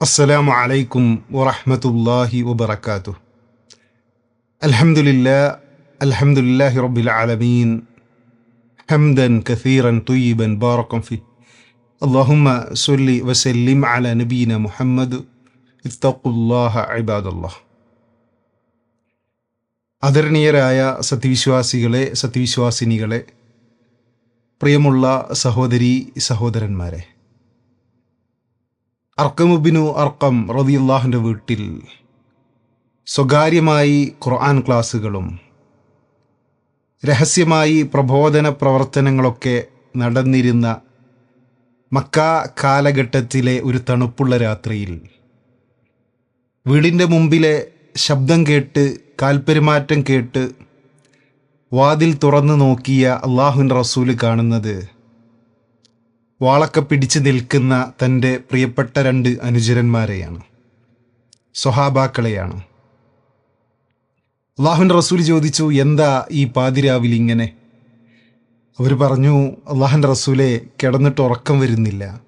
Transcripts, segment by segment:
السلام عليكم ورحمة الله وبركاته الحمد لله الحمد لله رب العالمين حمدا كثيرا طيبا باركا فيه اللهم صل وسلم على نبينا محمد اتقوا الله عباد الله ആദരണീയരായ സത്യവിശ്വാസികളെ സത്യവിശ്വാസിനികളെ പ്രിയമുള്ള സഹോദരി സഹോദരന്മാരെ അർക്കമുബിനു അർക്കം റതിയുള്ളാഹിന്റെ വീട്ടിൽ സ്വകാര്യമായി ഖുർആൻ ക്ലാസ്സുകളും രഹസ്യമായി പ്രബോധന പ്രവർത്തനങ്ങളൊക്കെ നടന്നിരുന്ന മക്ക കാലഘട്ടത്തിലെ ഒരു തണുപ്പുള്ള രാത്രിയിൽ വീടിന്റെ മുമ്പിലെ ശബ്ദം കേട്ട് കാൽപ്പെരുമാറ്റം കേട്ട് വാതിൽ തുറന്നു നോക്കിയ അള്ളാഹുൻ റസൂൽ കാണുന്നത് വാളൊക്കെ പിടിച്ചു നിൽക്കുന്ന തന്റെ പ്രിയപ്പെട്ട രണ്ട് അനുചരന്മാരെയാണ്. സ്വഹാബാക്കളെയാണ്. അള്ളാഹുൻ റസൂൽ ചോദിച്ചു എന്താ ഈ പാതിരാവിൽ ഇങ്ങനെ? അവർ പറഞ്ഞു അള്ളാഹുന്റെ റസൂലെ കിടന്നിട്ട് ഉറക്കം വരുന്നില്ല.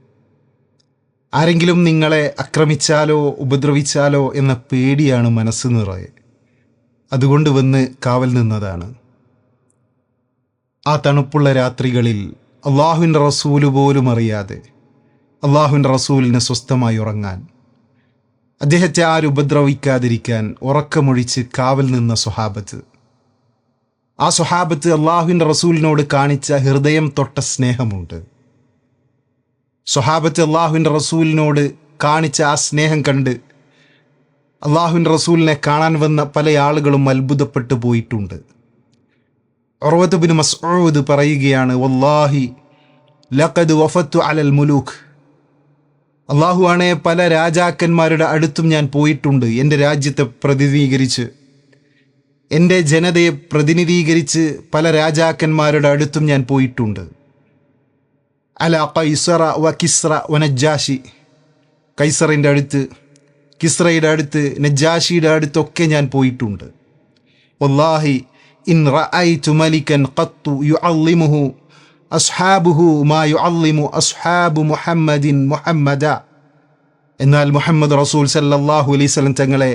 ആരെങ്കിലും നിങ്ങളെ ആക്രമിച്ചാലോ ഉപദ്രവിച്ചാലോ എന്ന പേടിയാണ് മനസ്സ് നിറയെ. അതുകൊണ്ട് വന്ന് കാവൽ നിന്നതാണ്. ആ തണുപ്പുള്ള രാത്രികളിൽ അള്ളാഹുവിന്റെ റസൂൽ പോലും അറിയാതെ അള്ളാഹുവിന്റെ റസൂലിനെ സ്വസ്ഥമായി ഉറങ്ങാൻ അദ്ദേഹത്തെ ആരും ഉപദ്രവിക്കാതിരിക്കാൻ ഉറക്കമൊഴിച്ച് കാവൽ നിന്ന സ്വഹാബത്ത്. ആ സ്വഹാബത്ത് അള്ളാഹുവിന്റെ റസൂലിനോട് കാണിച്ച ഹൃദയം തൊട്ട സ്നേഹമുണ്ട്. സ്വഹാബത്ത് അള്ളാഹുവിന്റെ റസൂലിനോട് കാണിച്ച ആ സ്നേഹം കണ്ട് അള്ളാഹുവിന്റെ റസൂലിനെ കാണാൻ വന്ന പല ആളുകളും അത്ഭുതപ്പെട്ടു പോയിട്ടുണ്ട്. ഉറവത്ത് ബിൻ മസ്ഊദ് പറയുകയാണ് വല്ലാഹി ലഖദ് വഫത്തു അലൽ മുലൂഖ്. അള്ളാഹു ആണേ പല രാജാക്കന്മാരുടെ അടുത്തും ഞാൻ പോയിട്ടുണ്ട് എന്റെ രാജ്യത്തെ പ്രതിനിധീകരിച്ച്. എന്റെ ജനതയെ പ്രതിനിധീകരിച്ച് പല രാജാക്കന്മാരുടെ അടുത്തും ഞാൻ പോയിട്ടുണ്ട്. അല കൈസറ വ കിസ്ര വ നജ്ജാഷി. കൈസറിന്റെ അടുത്ത് കിസ്രയുടെ അടുത്ത് നജ്ജാഷിയുടെ അടുത്തൊക്കെ ഞാൻ പോയിട്ടുണ്ട്. വല്ലാഹി ഇൻ റഅയ്തു മലിക്കൻ ഖത്തു യുഅള്ളിമുഹു അസ്ഹാബുഹു മാ യുഅല്ലിമു അസ്ഹാബു മുഹമ്മദിൻ മുഹമ്മദ. എന്നാൽ മുഹമ്മദ് റസൂൽ സല്ലല്ലാഹു അലൈഹി വസല്ലം തങ്ങളെ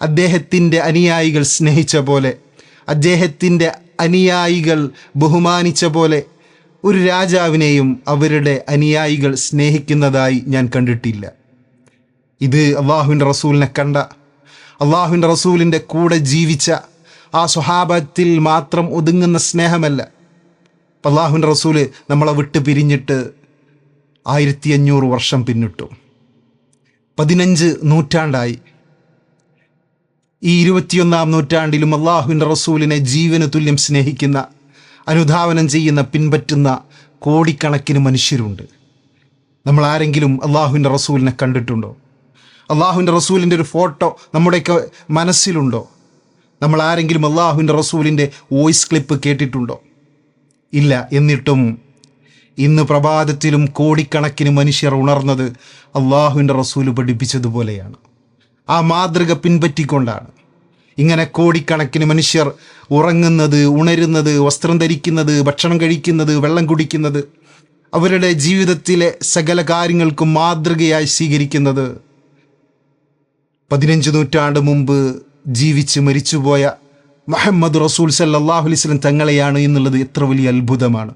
അദ്ദേഹത്തിന്റെ അനുയായികൾ സ്നേഹിച്ച പോലെ അദ്ദേഹത്തിന്റെ അനുയായികൾ ബഹുമാനിച്ച പോലെ ഒരു രാജാവിനെയും അവരുടെ അനുയായികൾ സ്നേഹിക്കുന്നതായി ഞാൻ കണ്ടിട്ടില്ല. ഇത് അള്ളാഹുവിന്റെ റസൂലിനെ കണ്ട അള്ളാഹുവിന്റെ റസൂലിന്റെ കൂടെ ജീവിച്ച ആ സ്വഹാബത്തിൽ മാത്രം ഒതുങ്ങുന്ന സ്നേഹമല്ല. അള്ളാഹുൻ റസൂൽ നമ്മളെ വിട്ട് പിരിഞ്ഞിട്ട് ആയിരത്തി അഞ്ഞൂറ് വർഷം പിന്നിട്ടു. പതിനഞ്ച് നൂറ്റാണ്ടായി. ഈ ഇരുപത്തിയൊന്നാം നൂറ്റാണ്ടിലും അള്ളാഹുവിന്റെ റസൂലിനെ ജീവന് തുല്യം സ്നേഹിക്കുന്ന അനുധാവനം ചെയ്യുന്ന പിൻപറ്റുന്ന കോടിക്കണക്കിന് മനുഷ്യരുണ്ട്. നമ്മൾ ആരെങ്കിലും അള്ളാഹുവിന്റെ റസൂലിനെ കണ്ടിട്ടുണ്ടോ? അള്ളാഹുവിന്റെ റസൂലിന്റെ ഒരു ഫോട്ടോ നമ്മുടെയൊക്കെ മനസ്സിലുണ്ടോ? നമ്മൾ ആരെങ്കിലും അള്ളാഹുവിന്റെ റസൂലിന്റെ വോയിസ് ക്ലിപ്പ് കേട്ടിട്ടുണ്ടോ? ഇല്ല എന്നിട്ടും ഇന്ന് പ്രഭാതത്തിലും കോടിക്കണക്കിന് മനുഷ്യർ ഉണർന്നത് അള്ളാഹുവിന്റെ റസൂൽ പഠിപ്പിച്ചതുപോലെയാണ്. ആ മാതൃക പിൻപറ്റിക്കൊണ്ടാണ്. ഇങ്ങനെ കോടിക്കണക്കിന് മനുഷ്യർ ഉറങ്ങുന്നത് ഉണരുന്നത് വസ്ത്രം ധരിക്കുന്നത് ഭക്ഷണം കഴിക്കുന്നത് വെള്ളം കുടിക്കുന്നത് അവരുടെ ജീവിതത്തിലെ സകല കാര്യങ്ങൾക്കും മാതൃകയായി സ്വീകരിക്കുന്നത് പതിനഞ്ച് നൂറ്റാണ്ട് മുമ്പ് ജീവിച്ച് മരിച്ചുപോയ മുഹമ്മദ് റസൂൽ സല്ലാഹു അലൈസ്ലം തങ്ങളെയാണ് എന്നുള്ളത് എത്ര വലിയ അത്ഭുതമാണ്.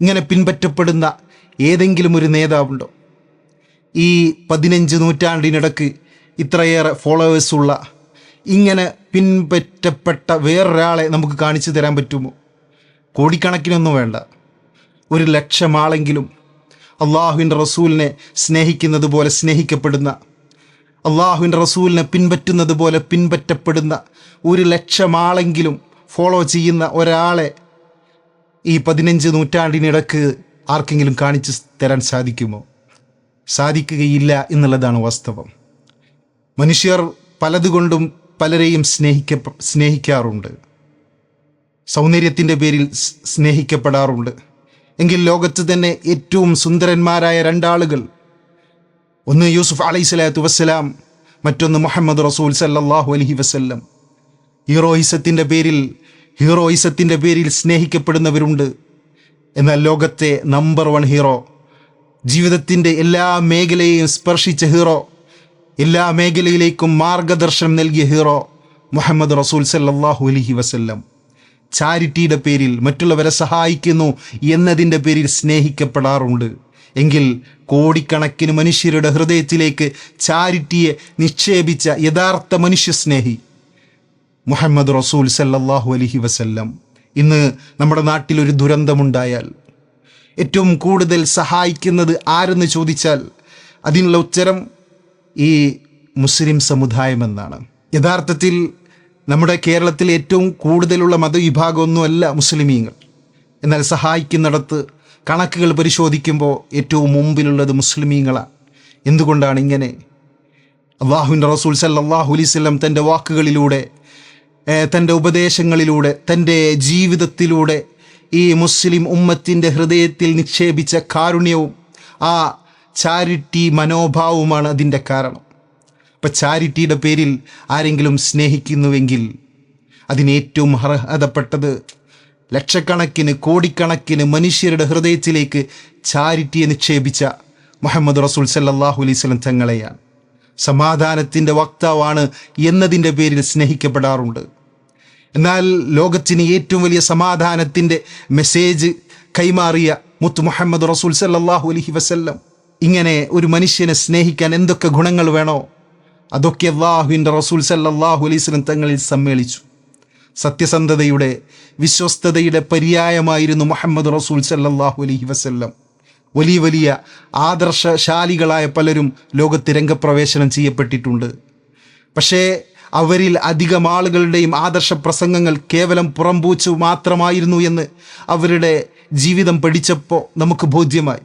ഇങ്ങനെ പിൻപറ്റപ്പെടുന്ന ഏതെങ്കിലും ഒരു നേതാവുണ്ടോ? ഈ പതിനഞ്ച് നൂറ്റാണ്ടിനിടക്ക് ഇത്രയേറെ ഫോളോവേഴ്സുള്ള ഇങ്ങനെ പിൻപറ്റപ്പെട്ട വേറൊരാളെ നമുക്ക് കാണിച്ചു തരാൻ പറ്റുമോ? കോടിക്കണക്കിനൊന്നും വേണ്ട. ഒരു ലക്ഷം ആളെങ്കിലും അള്ളാഹുവിന്റെ റസൂലിനെ സ്നേഹിക്കുന്നത് പോലെ സ്നേഹിക്കപ്പെടുന്ന അള്ളാഹുവിന്റെ റസൂലിനെ പിൻപറ്റുന്നത് പോലെ പിൻപറ്റപ്പെടുന്ന ഒരു ലക്ഷം ആളെങ്കിലും ഫോളോ ചെയ്യുന്ന ഒരാളെ ഈ പതിനഞ്ച് നൂറ്റാണ്ടിനിടക്ക് ആർക്കെങ്കിലും കാണിച്ചു തരാൻ സാധിക്കുമോ? സാധിക്കുകയില്ല എന്നുള്ളതാണ് വാസ്തവം. മനുഷ്യർ പലതുകൊണ്ടും പലരെയും സ്നേഹിക്ക സ്നേഹിക്കാറുണ്ട്. സൗന്ദര്യത്തിന്റെ പേരിൽ സ്നേഹിക്കപ്പെടാറുണ്ട്. എങ്കിൽ ലോകത്ത് തന്നെ ഏറ്റവും സുന്ദരന്മാരായ രണ്ടാളുകൾ ഒന്ന് യൂസുഫ് അലൈഹി സ്വലാത്തു വസ്സലാം മറ്റൊന്ന് മുഹമ്മദ് റസൂൽ സല്ലാഹു അലഹി വസ്ല്ലം. ഹീറോയിസത്തിന്റെ പേരിൽ ഹീറോയിസത്തിന്റെ പേരിൽ സ്നേഹിക്കപ്പെടുന്നവരുണ്ട്. എന്നാൽ ലോകത്തെ നമ്പർ വൺ ഹീറോ ജീവിതത്തിന്റെ എല്ലാ മേഖലയെയും സ്പർശിച്ച ഹീറോ എല്ലാ മേഖലയിലേക്കും മാർഗദർശനം നൽകിയ ഹീറോ മുഹമ്മദ് റസൂൽ സല്ലാഹു അലഹി വസ്ല്ലം. ചാരിറ്റിയുടെ പേരിൽ മറ്റുള്ളവരെ സഹായിക്കുന്നു എന്നതിന്റെ പേരിൽ സ്നേഹിക്കപ്പെടാറുണ്ട്. എങ്കിൽ കോടിക്കണക്കിന് മനുഷ്യരുടെ ഹൃദയത്തിലേക്ക് ചാരിറ്റിയെ നിക്ഷേപിച്ച യഥാർത്ഥ മനുഷ്യസ്നേഹി മുഹമ്മദ് റസൂൽ സല്ലാഹു അലഹി വസല്ലം. ഇന്ന് നമ്മുടെ നാട്ടിൽ ഒരു ദുരന്തമുണ്ടായാൽ ഏറ്റവും കൂടുതൽ സഹായിക്കുന്നത് ആരെന്ന് ചോദിച്ചാൽ അതിനുള്ള ഉത്തരം ഈ മുസ്ലിം സമുദായമെന്നാണ്. യഥാർത്ഥത്തിൽ നമ്മുടെ കേരളത്തിൽ ഏറ്റവും കൂടുതലുള്ള മതവിഭാഗമൊന്നുമല്ല മുസ്ലിമീങ്ങൾ. എന്നാൽ സഹായിക്കുന്നിടത്ത് കണക്കുകൾ പരിശോധിക്കുമ്പോൾ ഏറ്റവും മുമ്പിലുള്ളത് മുസ്ലിമീങ്ങളാണ്. എന്തുകൊണ്ടാണ് ഇങ്ങനെ? അള്ളാഹുവിന്റെ റസൂൽ സല്ലല്ലാഹു അലൈഹി വസല്ലം തന്റെ വാക്കുകളിലൂടെ തന്റെ ഉപദേശങ്ങളിലൂടെ തന്റെ ജീവിതത്തിലൂടെ ഈ മുസ്ലിം ഉമ്മത്തിന്റെ ഹൃദയത്തിൽ നിക്ഷേപിച്ച കാരുണ്യവും ആ ചാരിറ്റി മനോഭാവവുമാണ് അതിന്റെ കാരണം. അപ്പം ചാരിറ്റിയുടെ പേരിൽ ആരെങ്കിലും സ്നേഹിക്കുന്നുവെങ്കിൽ അതിനേറ്റവും അർഹതപ്പെട്ടത് ലക്ഷക്കണക്കിന് കോടിക്കണക്കിന് മനുഷ്യരുടെ ഹൃദയത്തിലേക്ക് ചാരിറ്റിയെ നിക്ഷേപിച്ച മുഹമ്മദ് റസൂൽ സല്ലാഹു അലൈഹി വസല്ലം തങ്ങളെയാണ്. സമാധാനത്തിന്റെ വക്താവാണ് എന്നതിന്റെ പേരിൽ സ്നേഹിക്കപ്പെടാറുണ്ട്. എന്നാൽ ലോകത്തിന് ഏറ്റവും വലിയ സമാധാനത്തിന്റെ മെസ്സേജ് കൈമാറിയ മുത്ത് മുഹമ്മദ് റസൂൽ സല്ലാഹു അലഹി വസല്ലം ഇങ്ങനെ ഒരു മനുഷ്യനെ സ്നേഹിക്കാൻ എന്തൊക്കെ ഗുണങ്ങൾ വേണോ? അതൊക്കെ അള്ളാഹുവിന്റെ റസൂൽ സല്ലാഹു അലൈസ്ലം തങ്ങളിൽ സമ്മേളിച്ചു. സത്യസന്ധതയുടെ വിശ്വസ്തതയുടെ പര്യായമായിരുന്നു മുഹമ്മദ് റസൂൽ സല്ലാഹു അലഹി വസ്ല്ലം. വലിയ വലിയ ആദർശശാലികളായ പലരും ലോകത്ത് രംഗപ്രവേശനം ചെയ്യപ്പെട്ടിട്ടുണ്ട്. പക്ഷേ അവരിൽ അധികം ആളുകളുടെയും ആദർശ പ്രസംഗങ്ങൾ കേവലം പുറംപൂച്ചു മാത്രമായിരുന്നു എന്ന് അവരുടെ ജീവിതം പഠിച്ചപ്പോൾ നമുക്ക് ബോധ്യമായി.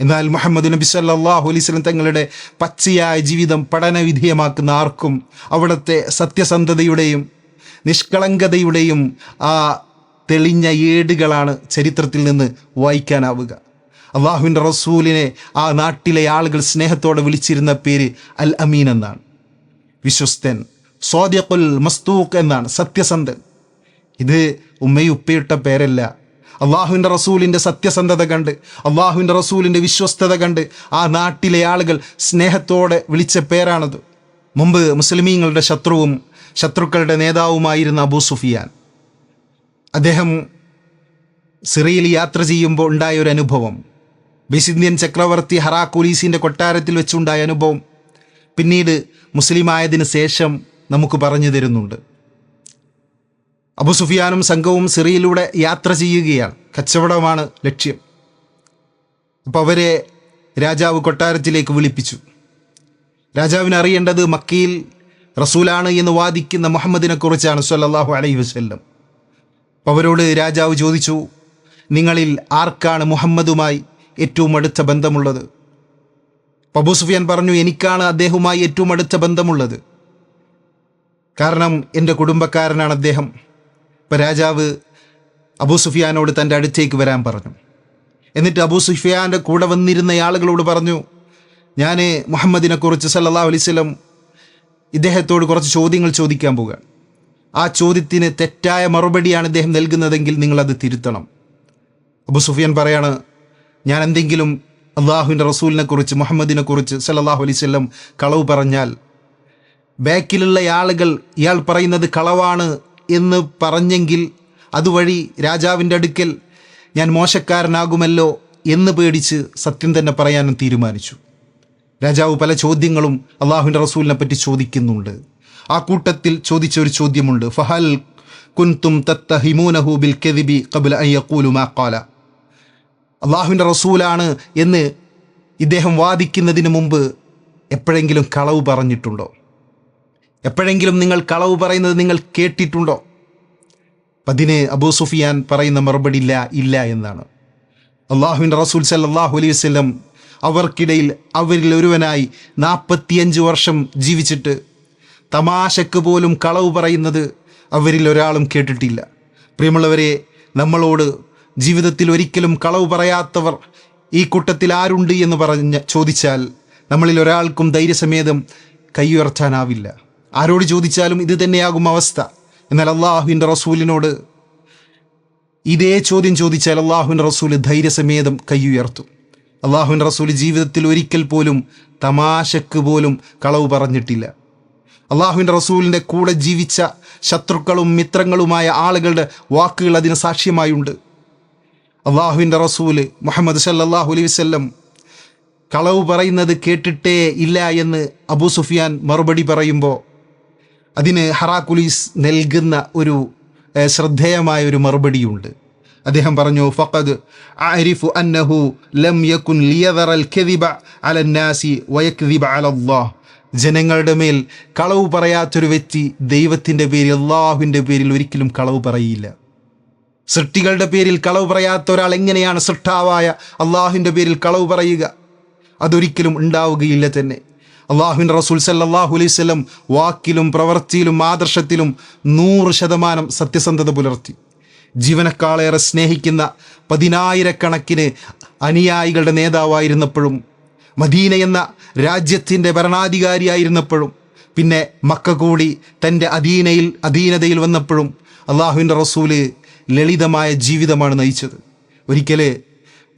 എന്നാൽ മുഹമ്മദ് നബി സല്ലാഹു അലൈഹി വസല്ലം തങ്ങളുടെ പച്ചയായ ജീവിതം പഠനവിധേയമാക്കുന്ന ആർക്കും അവിടുത്തെ സത്യസന്ധതയുടെയും നിഷ്കളങ്കതയുടെയും ആ തെളിഞ്ഞ ഏടുകളാണ് ചരിത്രത്തിൽ നിന്ന് വായിക്കാനാവുക. അള്ളാഹുവിന്റെ റസൂലിനെ ആ നാട്ടിലെ ആളുകൾ സ്നേഹത്തോടെ വിളിച്ചിരുന്ന പേര് അൽ അമീൻ എന്നാണ്. വിശ്വസ്തൻ സ്വാദ്യക്കുൽ മസ്തൂക്ക് എന്നാണ് സത്യസന്ധൻ. ഇത് ഉമ്മയും ഉപ്പയിട്ട പേരല്ല. അള്ളാഹുവിന്റെ റസൂലിന്റെ സത്യസന്ധത കണ്ട് അള്ളാഹുവിന്റെ റസൂലിന്റെ വിശ്വസ്തത കണ്ട് ആ നാട്ടിലെ ആളുകൾ സ്നേഹത്തോടെ വിളിച്ച പേരാണത്. മുമ്പ് മുസ്ലിമീങ്ങളുടെ ശത്രുവും ശത്രുക്കളുടെ നേതാവുമായിരുന്ന അബൂ സുഫിയാൻ. അദ്ദേഹം സിറിയയിൽ യാത്ര ചെയ്യുമ്പോൾ ഉണ്ടായ ഒരു അനുഭവം. ബിസിന്ത്യൻ ചക്രവർത്തി ഹറാക്കുലീസിന്റെ കൊട്ടാരത്തിൽ വെച്ചുണ്ടായ അനുഭവം. പിന്നീട് മുസ്ലിമായതിന് ശേഷം നമുക്ക് പറഞ്ഞു തരുന്നുണ്ട്. അബു സുഫിയാനും സംഘവും സിറിയയിലൂടെ യാത്ര ചെയ്യുകയാണ്. കച്ചവടമാണ് ലക്ഷ്യം. അപ്പോൾ അവരെ രാജാവ് കൊട്ടാരത്തിലേക്ക് വിളിപ്പിച്ചു. രാജാവിന് അറിയേണ്ടത് മക്കയിൽ റസൂലാണ് എന്ന് വാദിക്കുന്ന മുഹമ്മദിനെ കുറിച്ചാണ് സല്ലാഹു അലൈഹി വസ്ല്ലം. അവരോട് രാജാവ് ചോദിച്ചു നിങ്ങളിൽ ആർക്കാണ് മുഹമ്മദുമായി ഏറ്റവും അടുത്ത ബന്ധമുള്ളത്? അബൂ സുഫിയാൻ പറഞ്ഞു എനിക്കാണ് അദ്ദേഹവുമായി ഏറ്റവും അടുത്ത ബന്ധമുള്ളത്. കാരണം എന്റെ കുടുംബക്കാരനാണ് അദ്ദേഹം. ഇപ്പം രാജാവ് അബൂ സുഫിയാനോട് തന്റെ അടുത്തേക്ക് വരാൻ പറഞ്ഞു. എന്നിട്ട് അബൂ സുഫിയാന്റെ കൂടെ വന്നിരുന്ന ആളുകളോട് പറഞ്ഞു ഞാൻ മുഹമ്മദിനെക്കുറിച്ച് സല്ലാ അലൈഹി വസല്ലം ഇദ്ദേഹത്തോട് കുറച്ച് ചോദ്യങ്ങൾ ചോദിക്കാൻ പോവുകയാണ് ആ ചോദ്യത്തിന് തെറ്റായ മറുപടിയാണ് ഇദ്ദേഹം നൽകുന്നതെങ്കിൽ നിങ്ങളത് തിരുത്തണം. അബു സുഫിയാൻ പറയാണ് ഞാൻ എന്തെങ്കിലും അള്ളാഹുവിന്റെ റസൂലിനെ കുറിച്ച് മുഹമ്മദിനെ കുറിച്ച് സല്ലല്ലാഹു അലൈഹി വസല്ലം കളവ് പറഞ്ഞാൽ ബാക്കിലുള്ള ആളുകൾ ഇയാൾ പറയുന്നത് കളവാണ് എന്ന് പറഞ്ഞെങ്കിൽ അതുവഴി രാജാവിന്റെ അടുക്കൽ ഞാൻ മോശക്കാരനാകുമല്ലോ എന്ന് പേടിച്ച് സത്യം തന്നെ പറയാനും തീരുമാനിച്ചു. രാജാവ് പല ചോദ്യങ്ങളും അള്ളാഹുവിന്റെ റസൂലിനെ പറ്റി ചോദിക്കുന്നുണ്ട്. ആ കൂട്ടത്തിൽ ചോദിച്ച ഒരു ചോദ്യമുണ്ട്. ഫഹൽ കുൻതും തത്തഹിമൂനഹു ബിൽ കെദിബി അയ്യക്കൂലു മാ ഖാല. അള്ളാഹുവിന്റെ റസൂലാണ് എന്ന് ഇദ്ദേഹം വാദിക്കുന്നതിന് മുമ്പ് എപ്പോഴെങ്കിലും കളവ് പറഞ്ഞിട്ടുണ്ടോ? എപ്പോഴെങ്കിലും നിങ്ങൾ കളവ് പറയുന്നത് നിങ്ങൾ കേട്ടിട്ടുണ്ടോ? അതിന് അബൂ സുഫിയാൻ പറയുന്ന മറുപടി ഇല്ല ഇല്ല എന്നാണ്. അള്ളാഹുവിന്റെ റസൂൽ സല്ലാഹു അലൈഹി വസല്ലം അവർക്കിടയിൽ അവരിൽ ഒരുവനായി നാൽപ്പത്തിയഞ്ച് വർഷം ജീവിച്ചിട്ട് തമാശക്ക് പോലും കളവ് പറയുന്നത് അവരിൽ ഒരാളും കേട്ടിട്ടില്ല. പ്രിയമുള്ളവരെ നമ്മളോട് ജീവിതത്തിൽ ഒരിക്കലും കളവ് പറയാത്തവർ ഈ കൂട്ടത്തിൽ ആരുണ്ട് എന്ന് പറഞ്ഞ് ചോദിച്ചാൽ നമ്മളിൽ ഒരാൾക്കും ധൈര്യസമേതം കൈയുയർത്താനാവില്ല. ആരോട് ചോദിച്ചാലും ഇത് തന്നെയാകും അവസ്ഥ. എന്നാൽ അള്ളാഹുവിന്റെ റസൂലിനോട് ഇതേ ചോദ്യം ചോദിച്ചാൽ അള്ളാഹുവിന്റെ റസൂൽ ധൈര്യസമേതം കൈയുയർത്തും. അള്ളാഹുവിന്റെ റസൂൽ ജീവിതത്തിൽ ഒരിക്കൽ പോലും തമാശക്ക് പോലും കളവ് പറഞ്ഞിട്ടില്ല. അള്ളാഹുവിന്റെ റസൂലിന്റെ കൂടെ ജീവിച്ച ശത്രുക്കളും മിത്രങ്ങളുമായ ആളുകളുടെ വാക്കുകൾ അതിന് സാക്ഷ്യമായുണ്ട്. അള്ളാഹുവിന്റെ റസൂൽ മുഹമ്മദ് സല്ലാഹു അലൈഹി വസല്ലം കളവ് പറയുന്നത് കേട്ടിട്ടേ ഇല്ല എന്ന് അബൂ സുഫിയാൻ മറുപടി പറയുമ്പോൾ അതിന് ഹറാക്കുലീസ് നൽകുന്ന ഒരു ശ്രദ്ധേയമായ ഒരു മറുപടിയുണ്ട്. അദ്ദേഹം പറഞ്ഞു ഫഖദ് അരിഫു അന്നഹു ലം യകുൻ ലിയദറൽ കദിബ അലന്നാസി നാസി വയക്ദിബ അലല്ലാഹ് ജനങ്ങളുടെ മേൽ കളവ് പറയാത്തൊരു വ്യക്തി ദൈവത്തിന്റെ പേരിൽ അള്ളാഹുവിന്റെ പേരിൽ ഒരിക്കലും കളവ് പറയില്ല. സൃഷ്ടികളുടെ പേരിൽ കളവ് പറയാത്ത ഒരാൾ എങ്ങനെയാണ് സൃഷ്ടാവായ അള്ളാഹുവിന്റെ പേരിൽ കളവ് പറയുക? അതൊരിക്കലും ഉണ്ടാവുകയില്ല തന്നെ. അള്ളാഹുവിന്റെ റസൂൽ സല്ലാഹു അലൈഹി വസല്ലം വാക്കിലും പ്രവൃത്തിയിലും ആദർശത്തിലും നൂറ് ശതമാനം സത്യസന്ധത പുലർത്തി. ജീവനക്കാളേറെ സ്നേഹിക്കുന്ന പതിനായിരക്കണക്കിന് അനുയായികളുടെ നേതാവായിരുന്നപ്പോഴും മദീന എന്ന രാജ്യത്തിന്റെ ഭരണാധികാരിയായിരുന്നപ്പോഴും പിന്നെ മക്ക കൂടി തന്റെ അധീനയിൽ അധീനതയിൽ വന്നപ്പോഴും അള്ളാഹുവിന്റെ റസൂൽ ലളിതമായ ജീവിതമാണ് നയിച്ചത്. ഒരിക്കൽ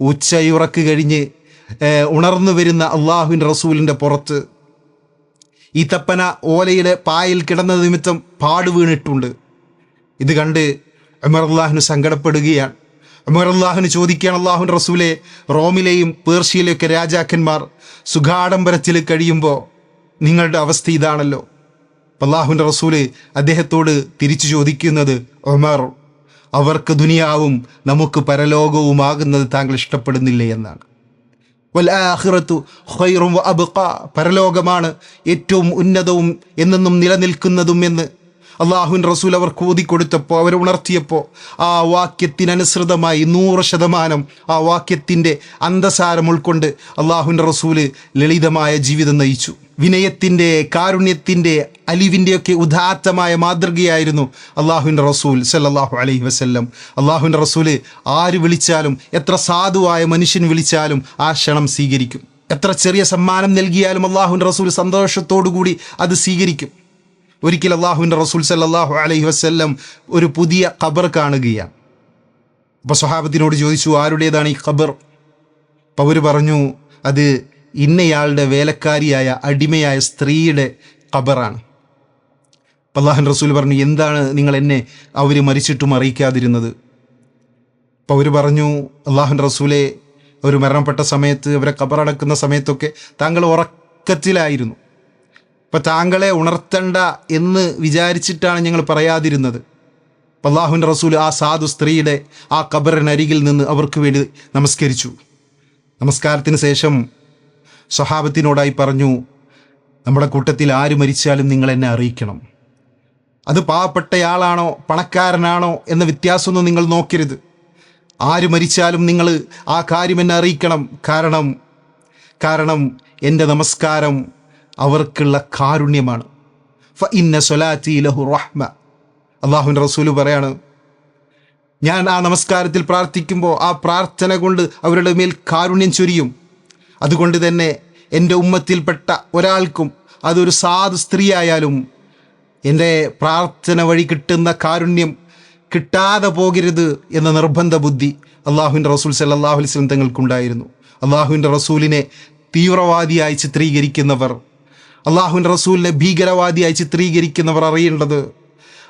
ഉച്ചയുറക്ക് കഴിഞ്ഞ് ഉണർന്നു വരുന്ന അള്ളാഹുവിന്റെ റസൂലിന്റെ പുറത്ത് ഈ തപ്പന ഓലയിലെ പായിൽ കിടന്ന നിമിത്തം പാട് വീണിട്ടുണ്ട്. ഇത് കണ്ട് ഉമർ അള്ളാഹുന് സങ്കടപ്പെടുകയാണ്. ഉമർ അള്ളാഹുന് ചോദിക്കുകയാണ് അള്ളാഹുൻ റസൂലെ റോമിലെയും പേർഷ്യയിലെയൊക്കെ രാജാക്കന്മാർ സുഖാഡംബരത്തിൽ കഴിയുമ്പോൾ നിങ്ങളുടെ അവസ്ഥ ഇതാണല്ലോ. അള്ളാഹുന്റെ റസൂൽ അദ്ദേഹത്തോട് തിരിച്ചു ചോദിക്കുന്നത് ഒമർ അവർക്ക് ദുനിയാവും നമുക്ക് പരലോകവുമാകുന്നത് താങ്കൾ ഇഷ്ടപ്പെടുന്നില്ലേ? എന്നാണ്. വൽആഖിറത്തു ഹൈറും പരലോകമാണ് ഏറ്റവും ഉന്നതവും എന്നെന്നും നിലനിൽക്കുന്നതും എന്ന് അള്ളാഹുവിൻ റസൂൽ അവർക്ക് ഓതിക്കൊടുത്തപ്പോൾ അവരെ ഉണർത്തിയപ്പോൾ ആ വാക്യത്തിനനുസൃതമായി നൂറ് ശതമാനം ആ വാക്യത്തിന്റെ അന്തസാരം ഉൾക്കൊണ്ട് അള്ളാഹുൻ റസൂൽ ലളിതമായ ജീവിതം നയിച്ചു. വിനയത്തിന്റെ കാരുണ്യത്തിന്റെ അലിവിന്റെയൊക്കെ ഉദാത്തമായ മാതൃകയായിരുന്നു അള്ളാഹുവിന്റെ റസൂൽ സല്ലാഹു അലൈഹി വസ്ല്ലം. അള്ളാഹുവിന്റെ റസൂൽ ആര് വിളിച്ചാലും എത്ര സാധുവായ മനുഷ്യൻ വിളിച്ചാലും ആ ക്ഷണം സ്വീകരിക്കും. എത്ര ചെറിയ സമ്മാനം നൽകിയാലും അള്ളാഹുൻ റസൂൽ സന്തോഷത്തോടു കൂടി അത് സ്വീകരിക്കും. ഒരിക്കൽ അള്ളാഹുവിന്റെ റസൂൽ സല്ലാഹു അലൈഹി വസ്ല്ലം ഒരു പുതിയ ഖബർ കാണുകയാണ്. അപ്പോൾ സ്വഹാബത്തിനോട് ചോദിച്ചു ആരുടേതാണ് ഈ ഖബർ? അപ്പോൾ അവർ പറഞ്ഞു അത് ഇന്നയാളുടെ വേലക്കാരിയായ അടിമയായ സ്ത്രീയുടെ ഖബറാണ്. അള്ളാഹുൻ റസൂൽ പറഞ്ഞു എന്താണ് നിങ്ങൾ എന്നെ അവർ മരിച്ചിട്ടും അറിയിക്കാതിരുന്നത്? അപ്പോൾ അവർ പറഞ്ഞു അള്ളാഹൻ റസൂലെ അവർ മരണപ്പെട്ട സമയത്ത് അവരെ ഖബറടക്കുന്ന സമയത്തൊക്കെ താങ്കൾ ഉറക്കത്തിലായിരുന്നു. അപ്പം താങ്കളെ ഉണർത്തണ്ട എന്ന് വിചാരിച്ചിട്ടാണ് ഞങ്ങൾ പറയാതിരുന്നത്. അള്ളാഹുവിന്റെ റസൂൽ ആ സാധു സ്ത്രീയുടെ ആ ഖബറിനരികിൽ നിന്ന് അവർക്ക് വേണ്ടി നമസ്കരിച്ചു. നമസ്കാരത്തിന് ശേഷം സ്വഹാബത്തിനോടായി പറഞ്ഞു നമ്മുടെ കൂട്ടത്തിൽ ആര് മരിച്ചാലും നിങ്ങൾ എന്നെ അറിയിക്കണം. അത് പാവപ്പെട്ടയാളാണോ പണക്കാരനാണോ എന്ന വ്യത്യാസമൊന്നും നിങ്ങൾ നോക്കരുത്. ആര് മരിച്ചാലും നിങ്ങൾ ആ കാര്യം എന്നെ അറിയിക്കണം. കാരണം കാരണം എന്റെ നമസ്കാരം അവർക്കുള്ള കാരുണ്യമാണ്. ഫ ഇന്ന സൊലാറ്റി ലഹു റഹ്മ. അള്ളാഹുവിന്റെ റസൂൽ പറയാണ് ഞാൻ ആ നമസ്കാരത്തിൽ പ്രാർത്ഥിക്കുമ്പോൾ ആ പ്രാർത്ഥന കൊണ്ട് അവരുടെ മേൽ കാരുണ്യം ചൊരിയും. അതുകൊണ്ട് തന്നെ എന്റെ ഉമ്മത്തിൽപ്പെട്ട ഒരാൾക്കും അതൊരു സാധു സ്ത്രീയായാലും എന്റെ പ്രാർത്ഥന വഴി കിട്ടുന്ന കാരുണ്യം കിട്ടാതെ പോകരുത് എന്ന നിർബന്ധ ബുദ്ധി അള്ളാഹുവിന്റെ റസൂൽ സല്ലാഹു അലൈഹി സ്വലം തങ്ങൾക്കുണ്ടായിരുന്നു. അള്ളാഹുവിന്റെ റസൂലിനെ തീവ്രവാദിയായി ചിത്രീകരിക്കുന്നവർ അള്ളാഹുവിന്റെ റസൂലിനെ ഭീകരവാദിയായി ചിത്രീകരിക്കുന്നവർ അറിയേണ്ടത്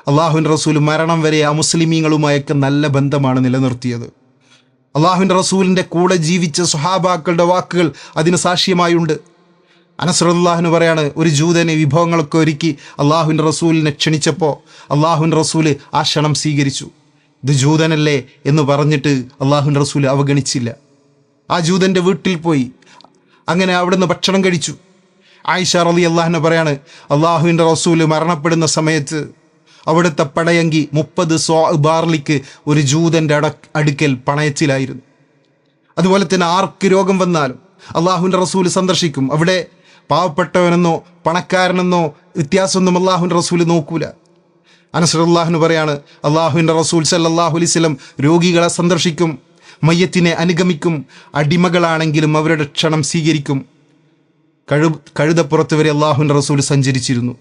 അള്ളാഹുവിന്റെ റസൂൽ മരണം വരെ ആ മുസ്ലിമീങ്ങളുമായൊക്കെ നല്ല ബന്ധമാണ് നിലനിർത്തിയത്. അള്ളാഹുവിന്റെ റസൂലിന്റെ കൂടെ ജീവിച്ച സുഹാബാക്കളുടെ വാക്കുകൾ അതിന് സാക്ഷ്യമായുണ്ട്. അനസ്രുല്ലാഹിന് പറയാണ് ഒരു ജൂതനെ വിഭവങ്ങളൊക്കെ ഒരുക്കി അള്ളാഹുവിന്റെ റസൂലിനെ ക്ഷണിച്ചപ്പോൾ അള്ളാഹുവിന്റെ റസൂൽ ആ ക്ഷണം സ്വീകരിച്ചു. ഇത് ജൂതനല്ലേ എന്ന് പറഞ്ഞിട്ട് അള്ളാഹുവിന്റെ റസൂൽ അവഗണിച്ചില്ല. ആ ജൂതന്റെ വീട്ടിൽ പോയി. അങ്ങനെ അവിടുന്ന് ഭക്ഷണം കഴിച്ചു. ആയിഷ റലി അള്ളാഹിനെ പറയാണ് അള്ളാഹുവിന്റെ റസൂൽ മരണപ്പെടുന്ന സമയത്ത് അവിടുത്തെ പടയങ്കി മുപ്പത് സോ ബാർലിക്ക് ഒരു ജൂതന്റെ അട അടുക്കൽ പണയച്ചിലായിരുന്നു അതുപോലെ തന്നെ ആർക്ക് രോഗം വന്നാലും അള്ളാഹുവിന്റെ റസൂൽ സന്ദർശിക്കും. അവിടെ പാവപ്പെട്ടവനെന്നോ പണക്കാരനെന്നോ വ്യത്യാസമൊന്നും അള്ളാഹുവിന്റെ റസൂൽ നോക്കൂല. അനസറുല്ലാഹിന് പറയാണ് അള്ളാഹുവിന്റെ റസൂൽ സല്ലല്ലാഹു അലൈഹി വസല്ലം രോഗികളെ സന്ദർശിക്കും മയ്യത്തിനെ അനുഗമിക്കും അടിമകളാണെങ്കിലും അവരുടെ ക്ഷണം സ്വീകരിക്കും. കഴു കഴുതപ്പുറത്ത് വരെ അള്ളാഹുവിന്റെ റസൂൽ സഞ്ചരിച്ചിരുന്നു.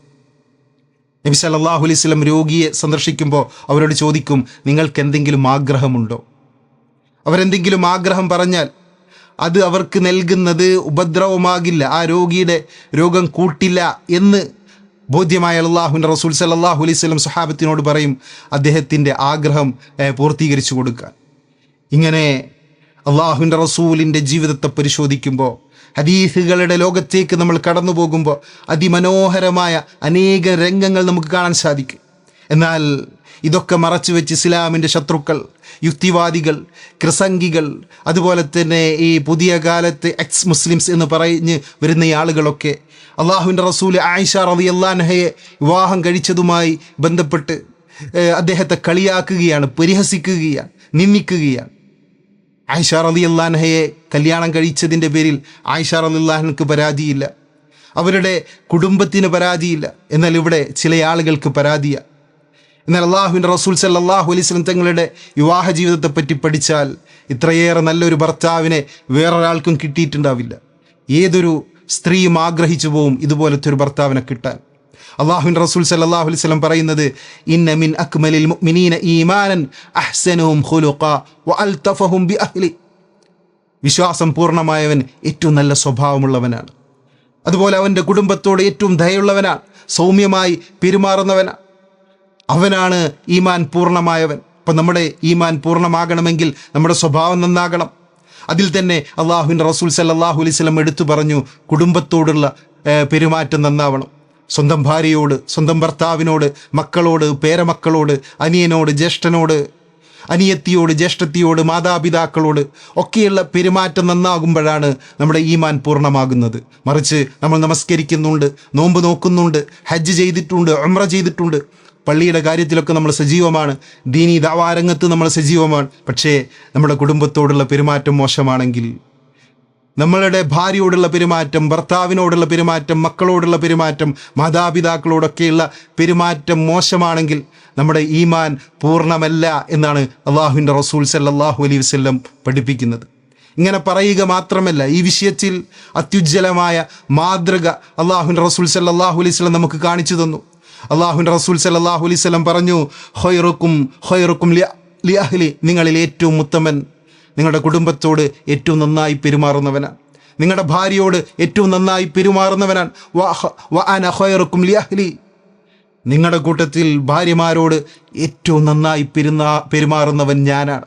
നബി സല്ലല്ലാഹു അലൈഹി വസല്ലം രോഗിയെ സന്ദർശിക്കുമ്പോൾ അവരോട് ചോദിക്കും നിങ്ങൾക്ക് എന്തെങ്കിലും ആഗ്രഹമുണ്ടോ? അവരെന്തെങ്കിലും ആഗ്രഹം പറഞ്ഞാൽ അത് അവർക്ക് നൽകുന്നത് ഉപദ്രവമാകില്ല ആ രോഗിയുടെ രോഗം കൂട്ടില്ല എന്ന് ബോധ്യമായ അള്ളാഹുവിന്റെ റസൂൽ സല്ലാഹു അലൈഹി സ്വലം സഹാബത്തിനോട് പറയും അദ്ദേഹത്തിന്റെ ആഗ്രഹം പൂർത്തീകരിച്ചു കൊടുക്കാൻ. ഇങ്ങനെ അള്ളാഹുവിന്റെ റസൂലിന്റെ ജീവിതത്തെ പരിശോധിക്കുമ്പോൾ ഹദീസുകളുടെ ലോകത്തേക്ക് നമ്മൾ കടന്നു പോകുമ്പോൾ അതിമനോഹരമായ അനേക രംഗങ്ങൾ നമുക്ക് കാണാൻ സാധിക്കും. എന്നാൽ ഇതൊക്കെ മറച്ചു വെച്ച് ഇസ്ലാമിന്റെ ശത്രുക്കൾ യുക്തിവാദികൾ ക്രിസംഗികൾ അതുപോലെ തന്നെ ഈ പുതിയ കാലത്ത് എക്സ് മുസ്ലിംസ് എന്ന് പറഞ്ഞ് വരുന്ന ആളുകളൊക്കെ അള്ളാഹുവിന്റെ റസൂൽ ആയിഷ റബി അള്ളാൻഹയെ വിവാഹം കഴിച്ചതുമായി ബന്ധപ്പെട്ട് അദ്ദേഹത്തെ കളിയാക്കുകയാണ് പരിഹസിക്കുകയാണ് നിന്ദിക്കുകയാണ്. ആയിഷ റലി അള്ളാൻഹയെ കല്യാണം കഴിച്ചതിന്റെ പേരിൽ ആയിഷ റലി അള്ളാഹനക്ക് പരാതിയില്ല. അവരുടെ കുടുംബത്തിന് പരാതിയില്ല. എന്നാൽ ഇവിടെ ചില ആളുകൾക്ക് പരാതിയാണ് എന്നാൽ അള്ളാഹുവിന്റെ റസൂൽ സല്ലാഹു അലൈഹി സ്വലം തങ്ങളുടെ വിവാഹ ജീവിതത്തെപ്പറ്റി പഠിച്ചാൽ ഇത്രയേറെ നല്ലൊരു ഭർത്താവിനെ വേറൊരാൾക്കും കിട്ടിയിട്ടുണ്ടാവില്ല. ഏതൊരു സ്ത്രീയും ആഗ്രഹിച്ചു പോവും ഇതുപോലത്തെ ഒരു ഭർത്താവിനെ കിട്ടാൻ. അള്ളാഹുവിൻ റസൂൽ സല്ലല്ലാഹു അലൈഹി വസല്ലം പറയുന്നത് ഇന്ന മിൻ അക്മലിൽ മുഅ്മിനീന ഈമാനൻ അഹ്സനുഹും ഖുലുഖ വഅൽതഫഹും ബിഅഹ്ലി. വിശ്വാസം പൂർണമായവൻ ഏറ്റവും നല്ല സ്വഭാവമുള്ളവനാണ്. അതുപോലെ അവന്റെ കുടുംബത്തോട് ഏറ്റവും ദയുള്ളവനാണ് സൗമ്യമായി പെരുമാറുന്നവനാണ്. അവനാണ് ഈമാൻ പൂർണമായവൻ. അപ്പം നമ്മുടെ ഈമാൻ പൂർണമാകണമെങ്കിൽ നമ്മുടെ സ്വഭാവം നന്നാകണം. അതിൽ തന്നെ അള്ളാഹുൻ റസൂൽ സല്ലാഹു അലൈഹി വസല്ലം എടുത്തു പറഞ്ഞു കുടുംബത്തോടുള്ള പെരുമാറ്റം നന്നാവണം. സ്വന്തം ഭാര്യയോട് സ്വന്തം ഭർത്താവിനോട് മക്കളോട് പേരമക്കളോട് അനിയനോട് ജ്യേഷ്ഠനോട് അനിയത്തിയോട് ജ്യേഷ്ഠത്തിയോട് മാതാപിതാക്കളോട് ഒക്കെയുള്ള പെരുമാറ്റം നന്നാകുമ്പോഴാണ് നമ്മുടെ ഈമാൻ പൂർണമാകുന്നത്. മറിച്ച് നമ്മൾ നമസ്കരിക്കുന്നുണ്ട് നോമ്പ് നോക്കുന്നുണ്ട് ഹജ്ജ് ചെയ്തിട്ടുണ്ട് ഉംറ ചെയ്തിട്ടുണ്ട്. പള്ളിയുടെ കാര്യത്തിലൊക്കെ നമ്മൾ സജീവമാണ്. ദീനി ദാവാരംഗത്ത് നമ്മൾ സജീവമാണ്. പക്ഷേ നമ്മുടെ കുടുംബത്തോടുള്ള പെരുമാറ്റം മോശമാണെങ്കിൽ നമ്മളുടെ ഭാര്യയോടുള്ള പെരുമാറ്റം ഭർത്താവിനോടുള്ള പെരുമാറ്റം മക്കളോടുള്ള പെരുമാറ്റം മാതാപിതാക്കളോടൊക്കെയുള്ള പെരുമാറ്റം മോശമാണെങ്കിൽ നമ്മുടെ ഈമാൻ പൂർണമല്ല എന്നാണ് അള്ളാഹുവിന്റെ റസൂൽ സല്ലാഹു അലൈഹി വസല്ലം പഠിപ്പിക്കുന്നത്. ഇങ്ങനെ പറയുക മാത്രമല്ല ഈ വിഷയത്തിൽ അത്യുജ്വലമായ മാതൃക അള്ളാഹുൻ റസൂൽ സല്ലാഹു അലൈഹി വസല്ലം നമുക്ക് കാണിച്ചു തന്നു. അള്ളാഹുൻ റസൂൽ സല്ലാഹു അലൈഹി വസല്ലം പറഞ്ഞു ഹൊയറുക്കും ഹൊയറുക്കും ലിയാഹ്ലി നിങ്ങളിൽ ഏറ്റവും ഉത്തമൻ നിങ്ങളുടെ കുടുംബത്തോട് ഏറ്റവും നന്നായി പെരുമാറുന്നവനാണ് നിങ്ങളുടെ ഭാര്യയോട് ഏറ്റവും നന്നായി പെരുമാറുന്നവനാണ് വ- വ അന ഖൈറുക്കും ലി അഹ്ലി നിങ്ങളുടെ കൂട്ടത്തിൽ ഭാര്യമാരോട് ഏറ്റവും നന്നായി പെരുന്നാ പെരുമാറുന്നവൻ ഞാനാണ്.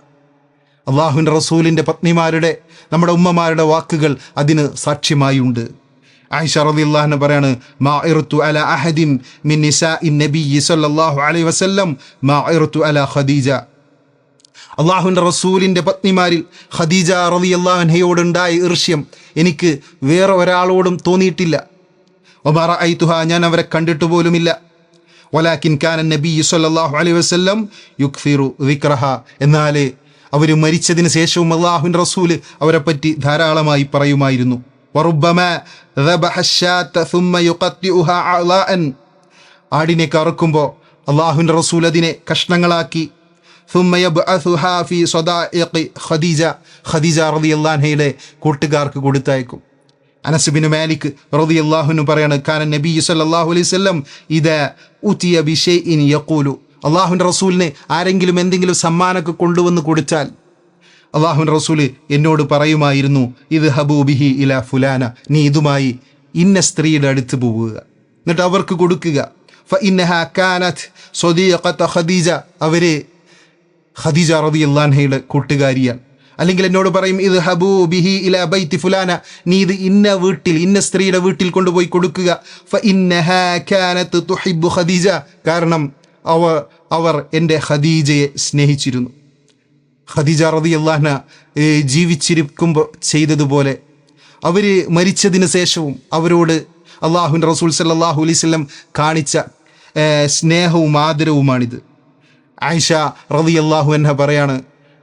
അള്ളാഹുവിന്റെ റസൂലിന്റെ പത്നിമാരുടെ നമ്മുടെ ഉമ്മമാരുടെ വാക്കുകൾ അതിന് സാക്ഷ്യമായുണ്ട് ആയിഷ റളിയല്ലാഹു പറയാണ് മാ ഇർതു അല അഹദിൻ മിൻ നിസാഇൻ നബി സല്ലല്ലാഹു അലൈഹി വസല്ലം മാ ഇർതു അല ഖദീജ. അള്ളാഹുവിന്റെ റസൂലിന്റെ പത്നിമാരിൽ ഖദീജ റവി അള്ളാഹുഹയോടുണ്ടായ ഈർഷ്യം എനിക്ക് വേറെ ഒരാളോടും തോന്നിയിട്ടില്ല. ഒബാറ ഐതുഹ ഞാൻ അവരെ കണ്ടിട്ട് പോലുമില്ല. വലാക്കിൻ കാനൻ നബി സല്ലാഹു അലൈ വസ്ലം യുക്ഫിറു വിക്രഹ എന്നാൽ അവർ മരിച്ചതിന് ശേഷവും അള്ളാഹുൻ റസൂൽ പറ്റി ധാരാളമായി പറയുമായിരുന്നു. ആടിനെ കറക്കുമ്പോൾ അള്ളാഹുൻ റസൂൽ അതിനെ കഷ്ണങ്ങളാക്കി ثم يبعثها في صدائق ഖദീജ ഖദീജ റളിയല്ലാഹുയുടെ കൂട്ടുകാർക്ക് കൊടുത്തയക്കും അനസ് ബിൻ മാലിക് റളിയല്ലാഹുവിന് പറയാണ് കാന നബി സല്ലല്ലാഹു അലൈഹി വസല്ലം ഇദാ ഉതിയ ബിഷൈഇൻ യഖൂലു അള്ളാഹുവിൻ്റെ റസൂലിന് ആരെങ്കിലും എന്തെങ്കിലും സമ്മാനമൊക്കെ കൊണ്ടുവന്ന് കൊടുത്താൽ അള്ളാഹുവിൻ്റെ റസൂല് എന്നോട് പറയുമായിരുന്നു ഇത് ഹബൂബിഹി ഇല ഫുലാന നീ ഇതുമായി ഇന്ന സ്ത്രീയുടെ അടുത്ത് പോവുക എന്നിട്ട് അവർക്ക് കൊടുക്കുക ഫ ഇന്നഹ കാനത്ത് സ്വദീഖത്ത ഖദീജ അവര് ഖദീജ റബി അള്ളാൻഹയുടെ കൂട്ടുകാരിയാണ് അല്ലെങ്കിൽ എന്നോട് പറയും ഇത് ഹബൂ ബിഹി ഇല ബൈത്തി ഫുലാന. നീ ഇത് ഇന്ന വീട്ടിൽ ഇന്ന സ്ത്രീയുടെ വീട്ടിൽ കൊണ്ടുപോയി കൊടുക്കുക. ഖദീജ. കാരണം അവർ അവർ എന്റെ ഖദീജയെ സ്നേഹിച്ചിരുന്നു. ഖദീജ റതി അള്ളാഹ്ന ജീവിച്ചിരിക്കുമ്പോൾ ചെയ്തതുപോലെ. അവർ മരിച്ചതിന് ശേഷവും അവരോട് അള്ളാഹുൻ റസൂൽ സല്ലാഹു അലൈഹി വസല്ലം കാണിച്ച സ്നേഹവും ആദരവുമാണിത്. ആയിഷ റതി അള്ളാഹു എന്ന പറയാണ്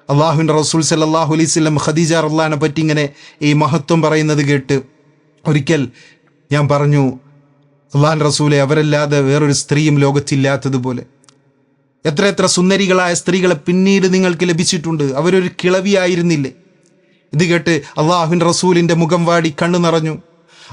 അള്ളാഹുവിന്റെ റസൂൽ സല്ലാഹു അലൈഹി വസല്ലം ഖദീജ റല്ലാനെ പറ്റി ഇങ്ങനെ ഈ മഹത്വം പറയുന്നത് കേട്ട് ഒരിക്കൽ ഞാൻ പറഞ്ഞു അള്ളാഹൻ റസൂലെ അവരല്ലാതെ വേറൊരു സ്ത്രീയും ലോകത്തില്ലാത്തതുപോലെ. എത്ര എത്ര സുന്ദരികളായ സ്ത്രീകളെ പിന്നീട് നിങ്ങൾക്ക് ലഭിച്ചിട്ടുണ്ട് അവരൊരു കിളവിയായിരുന്നില്ലേ ഇത് കേട്ട് അള്ളാഹുൻ റസൂലിന്റെ മുഖം വാടി കണ്ണു നിറഞ്ഞു.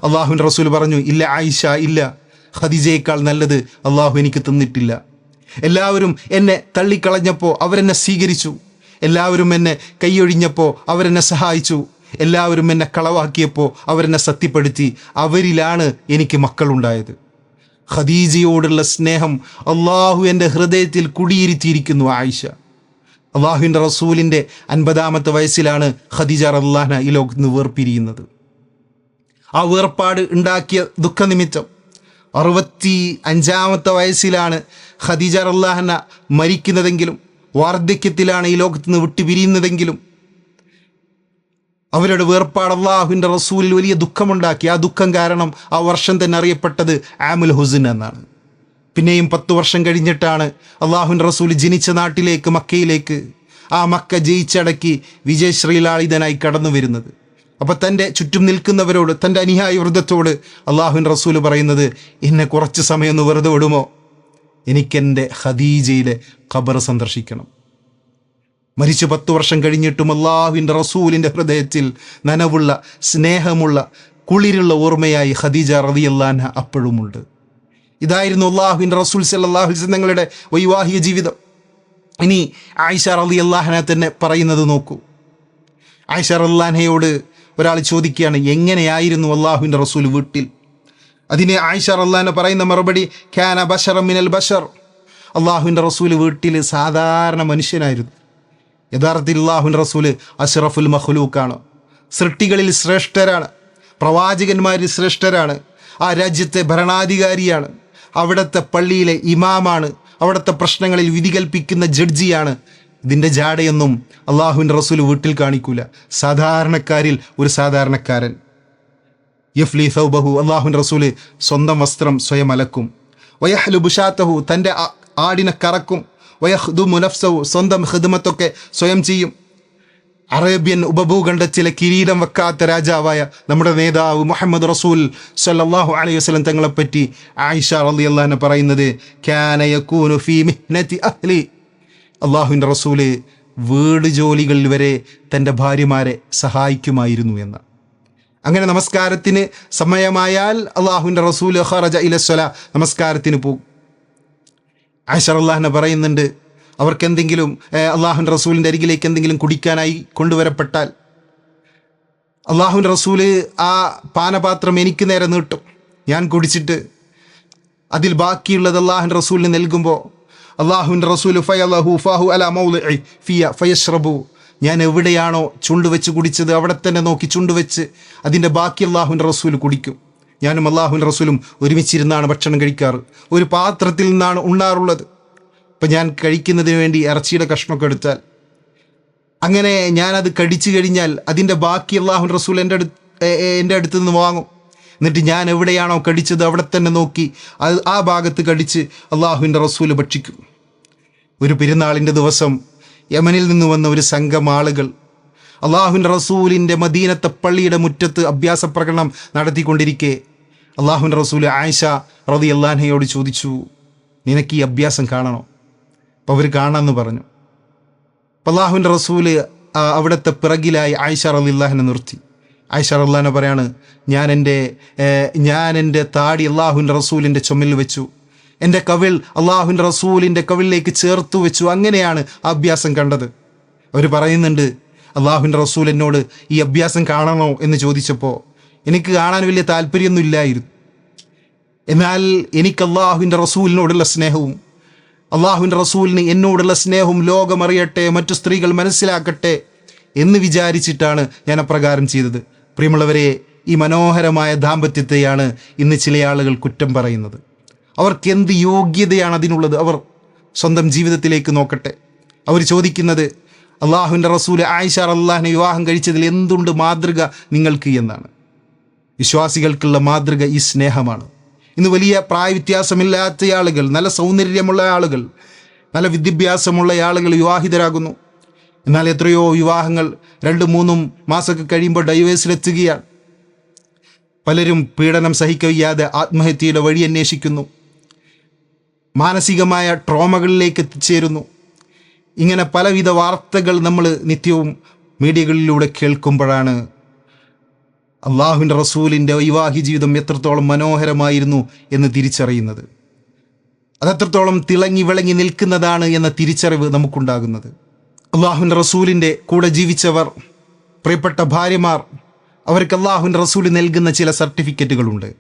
അള്ളാഹുൻ റസൂൽ പറഞ്ഞു ഇല്ല ആയിഷ ഇല്ല. ഖദീജയേക്കാൾ നല്ലത് അള്ളാഹു എനിക്ക് തന്നിട്ടില്ല. എല്ലാവരും എന്നെ തള്ളിക്കളഞ്ഞപ്പോൾ അവരെന്നെ സ്വീകരിച്ചു. എല്ലാവരും എന്നെ കൈയൊഴിഞ്ഞപ്പോൾ അവരെന്നെ സഹായിച്ചു. എല്ലാവരും എന്നെ കളവാക്കിയപ്പോൾ അവരെന്നെ സത്യപ്പെടുത്തി. അവരിലാണ് എനിക്ക് മക്കളുണ്ടായത്. ഖദീജയോടുള്ള സ്നേഹം അള്ളാഹു എന്റെ ഹൃദയത്തിൽ കുടിയിരുത്തിയിരിക്കുന്നു ആയിഷ. അള്ളാഹുവിന്റെ റസൂലിന്റെ അൻപതാമത്തെ വയസ്സിലാണ് ഖദീജ റല്ലാന ഈ ലോകത്ത് നിന്ന് വേർപിരിയുന്നത്. ആ വേർപാട് ഉണ്ടാക്കിയ ദുഃഖനിമിത്തം അറുപത്തി അഞ്ചാമത്തെ വയസ്സിലാണ് ഖദീജ റല്ലാഹന മരിക്കുന്നതെങ്കിലും വാർദ്ധക്യത്തിലാണ് ഈ ലോകത്ത് നിന്ന് വിട്ടുപിരിയുന്നതെങ്കിലും അവരുടെ വേർപാട് അള്ളാഹുവിന്റെ റസൂലിൽ വലിയ ദുഃഖമുണ്ടാക്കി. ആ ദുഃഖം കാരണം ആ വർഷം തന്നെ അറിയപ്പെട്ടത് ആമുൽ ഹുസിൻ എന്നാണ്. പിന്നെയും പത്ത് വർഷം കഴിഞ്ഞിട്ടാണ് അള്ളാഹുവിന്റെ റസൂൽ ജനിച്ച നാട്ടിലേക്ക് മക്കയിലേക്ക് ആ മക്ക ജയിച്ചടക്കി വിജയശ്രീലാളിതനായി കടന്നു വരുന്നത് അപ്പം തന്റെ ചുറ്റും നിൽക്കുന്നവരോട് തന്റെ അനുയായി വൃദ്ധത്തോട് അള്ളാഹുൻ റസൂൽ പറയുന്നത് എന്നെ കുറച്ച് സമയം ഒന്ന് വെറുതെ വിടുമോ? എനിക്കെന്റെ ഖദീജയിലെ ഖബർ സന്ദർശിക്കണം. മരിച്ചു പത്ത് വർഷം കഴിഞ്ഞിട്ടും അള്ളാഹുവിന്റെ റസൂലിന്റെ ഹൃദയത്തിൽ നനവുള്ള സ്നേഹമുള്ള കുളിരുള്ള ഓർമ്മയായി ഖദീജ റതിയല്ലാൻ അപ്പോഴുമുണ്ട്. ഇതായിരുന്നു അള്ളാഹുവിന്റെ റസൂൽ സല്ലാഹു തങ്ങളുടെ വൈവാഹിക ജീവിതം. ഇനി ആയിഷ റലി അള്ളാഹന തന്നെ പറയുന്നത് നോക്കൂ. ആയിഷ റല്ലാഹനയോട് ഒരാൾ ചോദിക്കുകയാണ് എങ്ങനെയായിരുന്നു അള്ളാഹുവിന്റെ റസൂൽ വീട്ടിൽ? അതിന് ആയിഷ റല്ലാഹന പറയുന്ന മറുപടി ഖാന ബഷർ മിനൽ ബഷർ. അള്ളാഹുവിന്റെ റസൂൽ വീട്ടിൽ സാധാരണ മനുഷ്യനായിരുന്നു. യഥാർത്ഥത്തിൽ അള്ളാഹുൻ റസൂൽ അഷ്റഫുൽ മഹ്ലൂക്കാണ് സൃഷ്ടികളിൽ ശ്രേഷ്ഠരാണ്. പ്രവാചകന്മാരിൽ ശ്രേഷ്ഠരാണ്. ആ രാജ്യത്തെ ഭരണാധികാരിയാണ്. അവിടുത്തെ പള്ളിയിലെ ഇമാമാണ്. അവിടുത്തെ പ്രശ്നങ്ങളിൽ വിധി കൽപ്പിക്കുന്ന ജഡ്ജിയാണ് ഇതിന്റെ ജാടയൊന്നും അള്ളാഹുവിന്റെ റസൂൽ വീട്ടിൽ കാണിക്കൂല. സാധാരണക്കാരിൽ ഒരു സാധാരണക്കാരൻ. യഫ്ലി സൗബഹു അള്ളാഹുവിന്റെ റസൂൽ സ്വന്തം വസ്ത്രം സ്വയം അലക്കും. വയഹ്ലു ബുഷാത്തഹു തന്റെ ആടിനെ കറക്കും. വയഹ്ദു മുനഫ്സവു സ്വന്തം ഹിദ്മത്തൊക്കെ സ്വയം ചെയ്യും. അറേബ്യൻ ചില കിരീടം വെക്കാത്ത രാജാവായ നമ്മുടെ നേതാവ് മുഹമ്മദ് റസൂൽ സല്ലാഹു അലൈഹി വസ്ലം തങ്ങളെപ്പറ്റി ആയിഷ റളിയല്ലാഹു പറയുന്നത് കാന യകൂനു ഫീ മിഹ്നതി അഹ്ലി. അള്ളാഹുവിന്റെ റസൂൽ വീട് ജോലികളിൽ വരെ തന്റെ ഭാര്യമാരെ സഹായിക്കുമായിരുന്നു എന്ന്. അങ്ങനെ നമസ്കാരത്തിന് സമയമായാൽ അള്ളാഹുവിന്റെ റസൂൽ ഹറജ ഇലസ്വല നമസ്കാരത്തിന് പോകും. ആഷർ അള്ളാഹിനെ പറയുന്നുണ്ട് അവർക്ക് എന്തെങ്കിലും അള്ളാഹുവിന്റെ റസൂലിന്റെ അരികിലേക്ക് എന്തെങ്കിലും കുടിക്കാനായി കൊണ്ടുവരപ്പെട്ടാൽ അള്ളാഹുവിന്റെ റസൂൽ ആ പാനപാത്രം എനിക്ക് നേരെ നീട്ടും. ഞാൻ കുടിച്ചിട്ട് അതിൽ ബാക്കിയുള്ളത് അള്ളാഹുവിന്റെ റസൂലിന് നൽകുമ്പോൾ അള്ളാഹുവിന്റെ റസൂൽ ഫയലഹു ഫാഹു അല മൗലി ഫിയ ഫയഷ്റബു ഞാൻ എവിടെയാണോ ചുണ്ട് വെച്ച് കുടിച്ചത് അവിടെ തന്നെ നോക്കി ചുണ്ട് വെച്ച് അതിന്റെ ബാക്കി അള്ളാഹുവിന്റെ റസൂൽ കുടിക്കും. ഞാനും അള്ളാഹുവിന്റെ റസൂലും ഒരുമിച്ചിരുന്നാണ് ഭക്ഷണം കഴിക്കാറ്. ഒരു പാത്രത്തിൽ നിന്നാണ് ഉണ്ണാറുള്ളത്. ഇപ്പം ഞാൻ കഴിക്കുന്നതിന് വേണ്ടി ഇറച്ചിയുടെ കഷ്ണമൊക്കെ എടുത്താൽ. അങ്ങനെ ഞാനത് കടിച്ചു കഴിഞ്ഞാൽ അതിന്റെ ബാക്കി അള്ളാഹുൻ റസൂൽ എന്റെ അടുത്ത് എന്റെ അടുത്ത് നിന്ന് വാങ്ങും. എന്നിട്ട് ഞാൻ എവിടെയാണോ കടിച്ചത് അവിടെ തന്നെ നോക്കി. അത് ആ ഭാഗത്ത് കടിച്ച് അള്ളാഹുവിന്റെ റസൂൽ ഭക്ഷിക്കും. ഒരു പെരുന്നാളിന്റെ ദിവസം യമനിൽ നിന്ന് വന്ന ഒരു സംഘം ആളുകൾ അള്ളാഹുവിന്റെ റസൂലിന്റെ മദീനത്തെ പള്ളിയുടെ മുറ്റത്ത് അഭ്യാസ പ്രകടനം നടത്തിക്കൊണ്ടിരിക്കെ. അള്ളാഹുവിന്റെ റസൂൽ ആയിഷ റതി അള്ളാഹയോട് ചോദിച്ചു നിനക്ക് ഈ അഭ്യാസം കാണണോ? അപ്പോൾ അവർ കാണാമെന്ന് പറഞ്ഞു. അപ്പോൾ അള്ളാഹുവിന്റെ റസൂൽ അവിടുത്തെ പിറകിലായി ആയിഷ റതി അള്ളാഹിനെ നിർത്തി. ആയിഷ റല്ലാനെ പറയാണ് ഞാൻ എന്റെ ഞാൻ എന്റെ താടി അള്ളാഹുൻ റസൂലിന്റെ ചുമലിൽ വെച്ചു. എന്റെ കവിൾ അള്ളാഹുൻ റസൂലിന്റെ കവിളിലേക്ക് ചേർത്തു വെച്ചു. അങ്ങനെയാണ് അഭ്യാസം കണ്ടത്. അവർ പറയുന്നുണ്ട് അള്ളാഹുൻ റസൂൽ എന്നോട് ഈ അഭ്യാസം കാണണോ? എന്ന് ചോദിച്ചപ്പോൾ എനിക്ക് കാണാൻ വലിയ താല്പര്യമൊന്നും ഇല്ലായിരുന്നു. എന്നാൽ എനിക്ക് അള്ളാഹുവിന്റെ റസൂലിനോടുള്ള സ്നേഹവും അള്ളാഹുവിന്റെ റസൂലിന് എന്നോടുള്ള സ്നേഹവും ലോകമറിയട്ടെ മറ്റു സ്ത്രീകൾ മനസ്സിലാക്കട്ടെ എന്ന് വിചാരിച്ചിട്ടാണ് ഞാൻ അപ്രകാരം ചെയ്തത്. പ്രിയമുള്ളവരെ ഈ മനോഹരമായ ദാമ്പത്യത്തെയാണ് ഇന്ന് ചില ആളുകൾ കുറ്റം പറയുന്നത്. അവർക്ക് എന്ത് യോഗ്യതയാണ് അതിനുള്ളത്? അവർ സ്വന്തം ജീവിതത്തിലേക്ക് നോക്കട്ടെ. അവർ ചോദിക്കുന്നത് അള്ളാഹുവിന്റെ റസൂൽ ആയിഷ അള്ളാഹിനെ വിവാഹം കഴിച്ചതിൽ എന്തുണ്ട് മാതൃക നിങ്ങൾക്ക് എന്നാണ്. വിശ്വാസികൾക്കുള്ള മാതൃക ഈ സ്നേഹമാണ്. ഇന്ന് വലിയ പ്രായവ്യത്യാസമില്ലാത്ത ആളുകൾ നല്ല സൗന്ദര്യമുള്ള ആളുകൾ നല്ല വിദ്യാഭ്യാസമുള്ള ആളുകൾ വിവാഹിതരാകുന്നു. എന്നാൽ എത്രയോ വിവാഹങ്ങൾ രണ്ടും മൂന്നും മാസമൊക്കെ കഴിയുമ്പോൾ ഡൈവേഴ്സിലെത്തുകയാണ്. പലരും പീഡനം സഹിക്കവയ്യാതെ ആത്മഹത്യയുടെ വഴി അന്വേഷിക്കുന്നു. മാനസികമായ ട്രോമകളിലേക്ക് എത്തിച്ചേരുന്നു. ഇങ്ങനെ പലവിധ വാർത്തകൾ നമ്മൾ നിത്യവും മീഡിയകളിലൂടെ കേൾക്കുമ്പോഴാണ് അള്ളാഹുവിന്റെ റസൂലിന്റെ വൈവാഹി ജീവിതം എത്രത്തോളം മനോഹരമായിരുന്നു എന്ന് തിരിച്ചറിയുന്നത്. അതെത്രത്തോളം തിളങ്ങി വിളങ്ങി നിൽക്കുന്നതാണ് എന്ന തിരിച്ചറിവ് നമുക്കുണ്ടാകുന്നത്. അള്ളാഹുവിന്റെ റസൂലിന്റെ കൂടെ ജീവിച്ചവർ പ്രിയപ്പെട്ട ഭാര്യമാർ അവർക്ക് അള്ളാഹുവിന്റെ റസൂൽ നൽകുന്ന ചില സർട്ടിഫിക്കറ്റുകളുണ്ട്.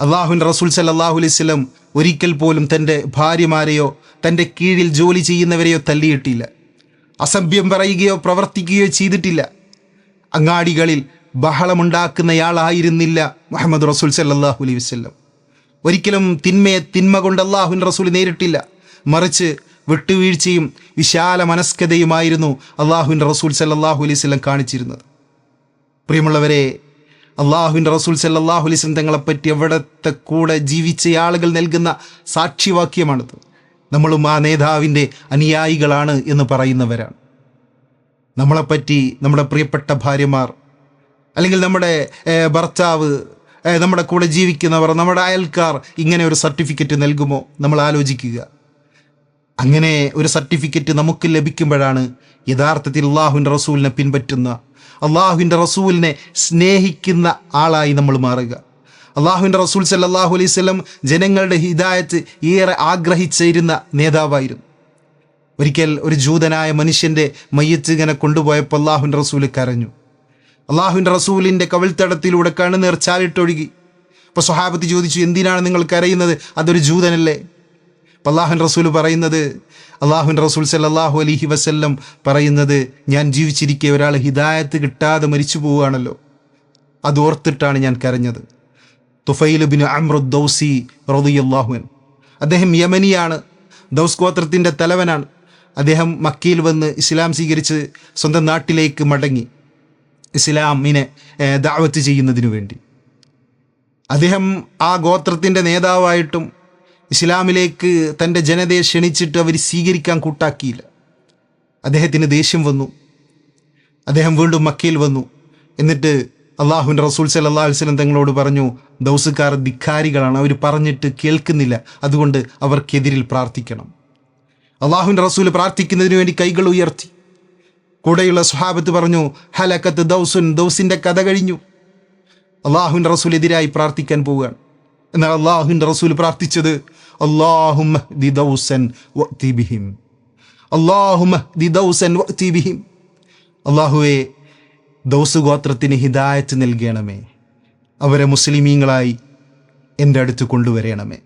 അള്ളാഹുവിന്റെ റസൂൽ സല്ലാഹു അലൈഹി സ്വലം ഒരിക്കൽ പോലും തന്റെ ഭാര്യമാരെയോ തന്റെ കീഴിൽ ജോലി ചെയ്യുന്നവരെയോ തല്ലിയിട്ടില്ല അസഭ്യം പറയുകയോ പ്രവർത്തിക്കുകയോ ചെയ്തിട്ടില്ല. അങ്ങാടികളിൽ ബഹളമുണ്ടാക്കുന്നയാളായിരുന്നില്ല മുഹമ്മദ് റസൂൽ സല്ലാഹു അലൈഹി വസ്ലം ഒരിക്കലും തിന്മയെ തിന്മ കൊണ്ട് അള്ളാഹുൻ റസൂൽ നേരിട്ടില്ല. മറിച്ച് വിട്ടുവീഴ്ചയും വിശാല മനസ്കതയുമായിരുന്നു അള്ളാഹുവിന്റെ റസൂൽ സല്ലാഹു അലൈഹി സ്വലം കാണിച്ചിരുന്നത്. പ്രിയമുള്ളവരെ അള്ളാഹുവിന്റെ റസൂൽ സല്ലാഹു അലൈഹി സ്വലം തങ്ങളെപ്പറ്റി എവിടത്തെ കൂടെ ജീവിച്ച ആളുകൾ നൽകുന്ന സാക്ഷിവാക്യമാണിത് നമ്മളും ആ നേതാവിന്റെ അനുയായികളാണ് എന്ന് പറയുന്നവരാണ്. നമ്മളെപ്പറ്റി നമ്മുടെ പ്രിയപ്പെട്ട ഭാര്യമാർ അല്ലെങ്കിൽ നമ്മുടെ ഭർത്താവ് നമ്മുടെ കൂടെ ജീവിക്കുന്നവർ നമ്മുടെ അയൽക്കാർ ഇങ്ങനെ ഒരു സർട്ടിഫിക്കറ്റ് നൽകുമോ? നമ്മൾ ആലോചിക്കുക. അങ്ങനെ ഒരു സർട്ടിഫിക്കറ്റ് നമുക്ക് ലഭിക്കുമ്പോഴാണ് യഥാർത്ഥത്തിൽ അള്ളാഹുവിന്റെ റസൂലിനെ പിൻപറ്റുന്ന അള്ളാഹുവിന്റെ റസൂലിനെ സ്നേഹിക്കുന്ന ആളായി നമ്മൾ മാറുക. അള്ളാഹുവിന്റെ റസൂൽ സല്ലാഹു അലൈഹി സ്വലം ജനങ്ങളുടെ ഹിദായത്ത് ഏറെ ആഗ്രഹിച്ചിരുന്ന നേതാവായിരുന്നു. ഒരിക്കൽ ഒരു ജൂതനായ മനുഷ്യന്റെ മയ്യത്ത് ഇങ്ങനെ കൊണ്ടുപോയപ്പോൾ അള്ളാഹുവിന്റെ റസൂൽ കരഞ്ഞു. അള്ളാഹുവിന്റെ റസൂലിന്റെ കവിൾത്തടത്തിലൂടെ കണ്ണുനീർ ചാലിട്ടൊഴുകി. അപ്പോൾ സ്വഹാബത്ത് ചോദിച്ചു എന്തിനാണ് നിങ്ങൾ കരയുന്നത്? അതൊരു ജൂതനല്ലേ? അള്ളാഹുൻ റസൂൽ പറയുന്നത് അള്ളാഹുൻ റസൂൽ സല്ലാഹു അലഹി വസ്ല്ലം പറയുന്നത് ഞാൻ ജീവിച്ചിരിക്കെ ഒരാൾ ഹിദായത്ത് കിട്ടാതെ മരിച്ചു പോവുകയാണല്ലോ. അത് ഓർത്തിട്ടാണ് ഞാൻ കരഞ്ഞത്. തുഫൈൽ ബിൻ അമ്രുദ്ദൌസി റോദിയല്ലാഹുൻ അദ്ദേഹം യമനിയാണ് ദൗസ് ഗോത്രത്തിന്റെ തലവനാണ്. അദ്ദേഹം മക്കയിൽ വന്ന് ഇസ്ലാം സ്വീകരിച്ച് സ്വന്തം നാട്ടിലേക്ക് മടങ്ങി ഇസ്ലാമിനെ ദാവത്ത് ചെയ്യുന്നതിനു വേണ്ടി. അദ്ദേഹം ആ ഗോത്രത്തിന്റെ നേതാവായിട്ടും ഇസ്ലാമിലേക്ക് തന്റെ ജനതയെ ക്ഷണിച്ചിട്ട് അവർ സ്വീകരിക്കാൻ കൂട്ടാക്കിയില്ല. അദ്ദേഹത്തിന് ദേഷ്യം വന്നു. അദ്ദേഹം വീണ്ടും മക്കയിൽ വന്നു. എന്നിട്ട് അള്ളാഹുവിന്റെ റസൂൽ സല്ലാ അലിസ്ലം തങ്ങളോട് പറഞ്ഞു ദൗസുകാർ ധിക്കാരികളാണ്. അവർ പറഞ്ഞിട്ട് കേൾക്കുന്നില്ല. അതുകൊണ്ട് അവർക്കെതിരിൽ പ്രാർത്ഥിക്കണം. അള്ളാഹുവിന്റെ റസൂൽ പ്രാർത്ഥിക്കുന്നതിന് വേണ്ടി കൈകൾ ഉയർത്തി. കൂടെയുള്ള സ്വഹാബത്ത് പറഞ്ഞു ഹലക്കത്ത് ദൗസുൻ ദൗസിന്റെ കഥ കഴിഞ്ഞു. അള്ളാഹുവിന്റെ റസൂൽ എതിരായി പ്രാർത്ഥിക്കാൻ പോവുകയാണ്. എന്നാൽ അള്ളാഹുവിന്റെ റസൂൽ പ്രാർത്ഥിച്ചത് അള്ളാഹും അള്ളാഹുവെ ദൗസ് ഗോത്രത്തിന് ഹിദായത്ത് നൽകണമേ. അവരെ മുസ്ലിമീങ്ങളായി എന്റെ അടുത്ത് കൊണ്ടുവരണമേ.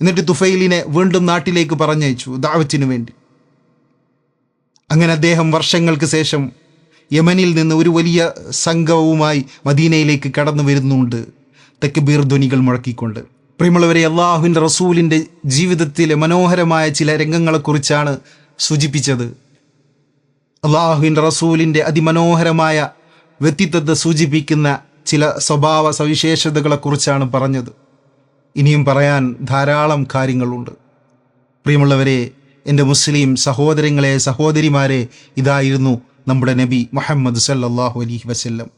എന്നിട്ട് തുഫൈലിനെ വീണ്ടും നാട്ടിലേക്ക് പറഞ്ഞയച്ചു ദാവത്തിനു വേണ്ടി. അങ്ങനെ അദ്ദേഹം വർഷങ്ങൾക്ക് ശേഷം യമനിൽ നിന്ന് ഒരു വലിയ സംഘവുമായി മദീനയിലേക്ക് കടന്നു വരുന്നുണ്ട്. തെക്ക് ബീർധ്വനികൾ മുഴക്കിക്കൊണ്ട്. പ്രിയമുള്ളവരെ അള്ളാഹുവിന്റെ റസൂലിന്റെ ജീവിതത്തിലെ മനോഹരമായ ചില രംഗങ്ങളെക്കുറിച്ചാണ് സൂചിപ്പിച്ചത്. അള്ളാഹുവിന്റെ റസൂലിന്റെ അതിമനോഹരമായ വ്യക്തിത്വത്തെ സൂചിപ്പിക്കുന്ന ചില സ്വഭാവ സവിശേഷതകളെക്കുറിച്ചാണ് പറഞ്ഞത്. ഇനിയും പറയാൻ ധാരാളം കാര്യങ്ങളുണ്ട്. പ്രിയമുള്ളവരെ എന്റെ മുസ്ലിം സഹോദരങ്ങളെ സഹോദരിമാരെ ഇതായിരുന്നു നമ്മുടെ നബി മുഹമ്മദ് സല്ലാഹു അലഹി വസ്ല്ലം.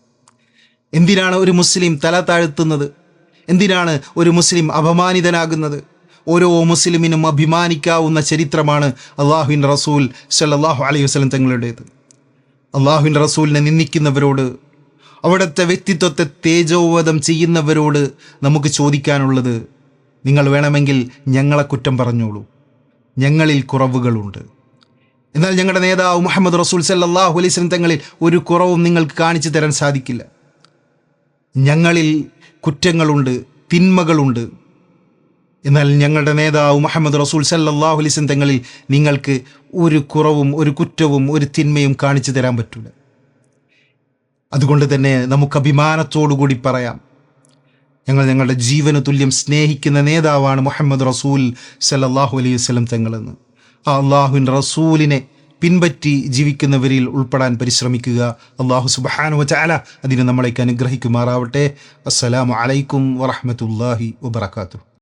എന്തിനാണ് ഒരു മുസ്ലിം തല താഴ്ത്തുന്നത്? എന്തിനാണ് ഒരു മുസ്ലിം അപമാനിതനാകുന്നത്? ഓരോ മുസ്ലിമിനും അഭിമാനിക്കാവുന്ന ചരിത്രമാണ് അള്ളാഹുവിൻ റസൂൽ സല്ലാഹു അലൈഹി വസ്ലം തങ്ങളുടേത്. അള്ളാഹുവിൻ റസൂലിനെ നിന്ദിക്കുന്നവരോട് അവിടുത്തെ വ്യക്തിത്വത്തെ തേജോവധം ചെയ്യുന്നവരോട് നമുക്ക് ചോദിക്കാനുള്ളത് നിങ്ങൾ വേണമെങ്കിൽ ഞങ്ങളെ കുറ്റം പറഞ്ഞോളൂ. ഞങ്ങളിൽ കുറവുകളുണ്ട്. എന്നാൽ ഞങ്ങളുടെ നേതാവ് മുഹമ്മദ് റസൂൽ സല്ലാഹു അലൈസ്ലം തങ്ങളിൽ ഒരു കുറവും നിങ്ങൾക്ക് കാണിച്ചു തരാൻ സാധിക്കില്ല. ഞങ്ങളിൽ കുറ്റങ്ങളുണ്ട് തിന്മകളുണ്ട്. എന്നാൽ ഞങ്ങളുടെ നേതാവ് മുഹമ്മദ് റസൂൽ സല്ലാഹു അലൈസ്ലം തങ്ങളിൽ നിങ്ങൾക്ക് ഒരു കുറവും ഒരു കുറ്റവും ഒരു തിന്മയും കാണിച്ചു തരാൻ പറ്റില്ല അതുകൊണ്ട് തന്നെ നമുക്ക് അഭിമാനത്തോടുകൂടി പറയാം. ഞങ്ങൾ ഞങ്ങളുടെ ജീവന് തുല്യം സ്നേഹിക്കുന്ന നേതാവാണ് മുഹമ്മദ് റസൂൽ സല്ലാഹു അലൈഹി തങ്ങളെന്ന്. ആ അള്ളാഹുവിൻ റസൂലിനെ പിൻപറ്റി ജീവിക്കുന്നവരിൽ ഉൾപ്പെടാൻ പരിശ്രമിക്കുക. അള്ളാഹു സുബാനു ചാല അതിന് നമ്മളേക്ക് അനുഗ്രഹിക്കുമാറാവട്ടെ. അസ്സലാമു അലൈക്കും വറഹമത്തല്ലാഹി വബർക്കാത്തു